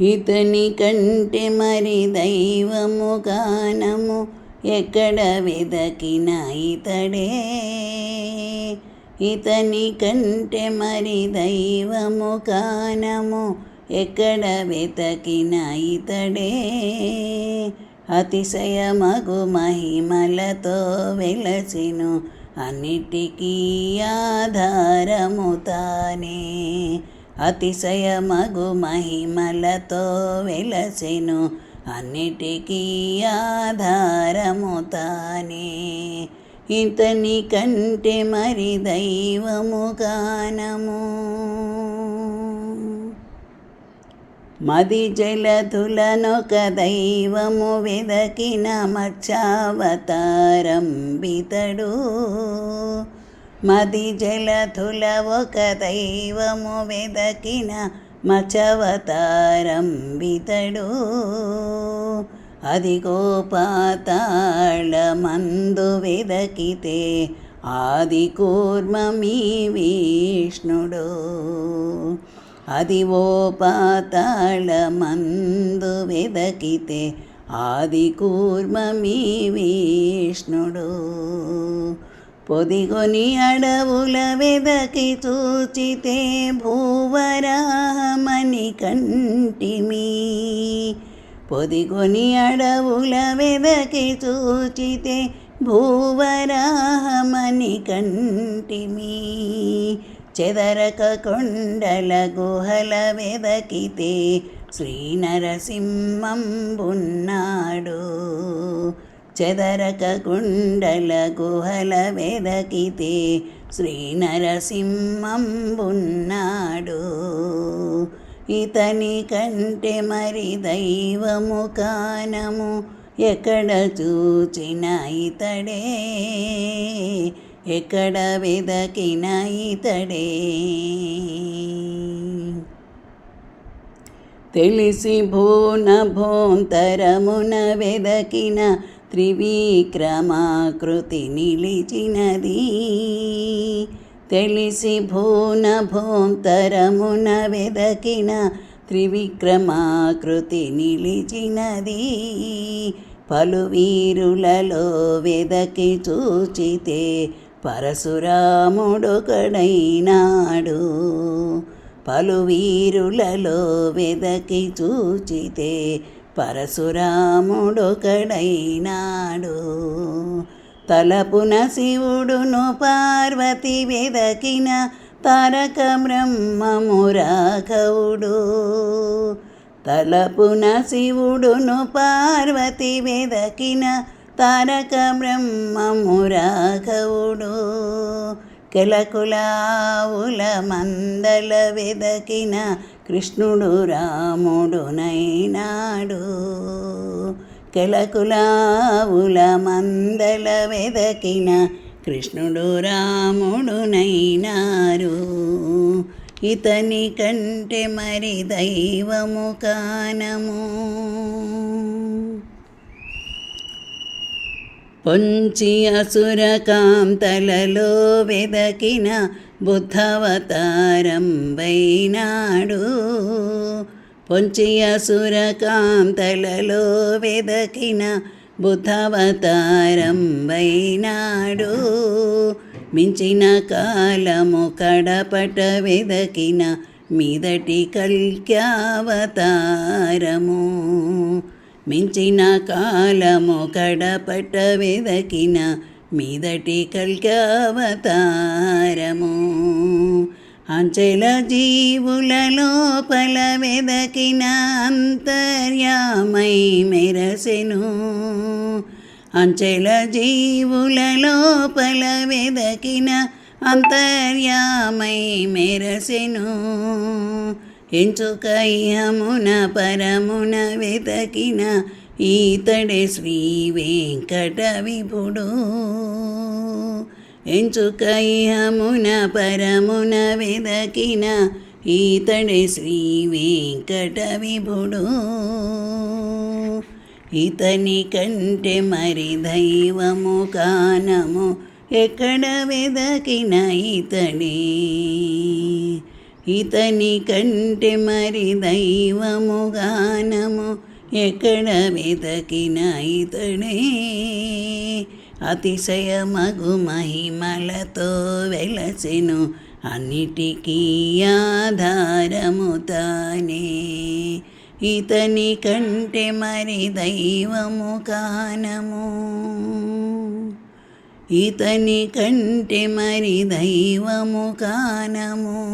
ఇతని కంటే మరి దైవము గానము ఎక్కడ వెదకిన ఇతడే. ఇతని కంటే మరి దైవము కానము ఎక్కడ వెతకిన ఇతడే. అతిశయమగు మహిమలతో వెలసిను అన్నిటికీ ఆధారము తానే. అతిశయమగు మహిమలతో వెలసెను అన్నిటికీ ఆధారము తానే. ఇతని కంటే మరి దైవము కానము మది జలధులనొక దైవము వెదకిన మత్స్యావతారం బితడు మది జలధుల ఒక దైవము వెదకిన మచవతారం బితడు అదిగో పాతాళమందు వెదకితే ఆది కూర్మమీ విష్ణుడు. అది ఓ పాతాళమందు వెదకితే ఆది కూర్మమీ విష్ణుడు. పొదిగొని అడవుల వెదకి చూచితే భూవరామని కంటిమి పొదిగొని అడవుల వెదకి చూచితే భూవరామని కంటిమి చెదరక కొండల గుహల వెదకితే శ్రీనరసింహంబున్నాడు చెదరక కుండల గుహల వెదకితే శ్రీ నరసింహంబున్నాడు ఇతని కంటే మరి దైవము కానము ఎక్కడ చూచిన ఇతడే. ఎక్కడ వెదకిన ఇతడే. తెలిసి భూన భోంతరమున వెదకిన త్రివిక్రమాకృతి నిలిచినది తెలిసి భూన భోంతరమున వెదకిన త్రివిక్రమాకృతి నిలిచినది పలు వీరులలో వెదకి చూచితే పరశురాముడొకడైనాడు. పలు వీరులలో వెదకి చూచితే పరశురాముడొకడైనాడు. తలపున శివుడును పార్వతి వెదకిన తారక బ్రహ్మము రాఘవుడు. తలపున శివుడును పార్వతి వెదకిన తారక బ్రహ్మము రాఘవుడు. కెలకులావుల మందల వెదకిన కృష్ణుడు రాముడునైనాడు. కెలకులావుల మందల వెదకిన కృష్ణుడు రాముడునైనారు. ఇతని కంటే మరి దైవము కానము. పొంచి అసురకాంతలలో వెదకిన బుద్ధవతారం వైనాడు పొంచి అసురకాంతలలో వెదకిన బుద్ధవతారం వైనాడు మించిన కాలము కడపట వెదకిన మీదటి కల్క్యావతారము. మించిన కాలము కడపట వెదకిన మీదటి కల్కావతారము అంచెల జీవుల లోపల వెదకిన అంతర్యామై మెరసెను. అంచెల జీవుల లోపల వెదకిన అంతర్యామై మెరసెను. ఎంచుకయ్యమున పరమున వెతకిన ఈతడే శ్రీ వెంకట విభుడు ఎంచుకయ్యమున పరమున వెదకిన ఈతడే శ్రీ వెంకట విభుడు ఇతని కంటే మరి దైవము కానము ఎక్కడ వెదకిన ఇతడే ఇతని కంటే మరి దైవము గానము ఎక్కడ వెతకిన ఇతడే అతిశయమగు మహిమలతో వెలసెను అన్నిటికీ ఆధారము తానే ఇతని కంటే మరి దైవము కానము. ఇతని కంటే మరి దైవము కానము.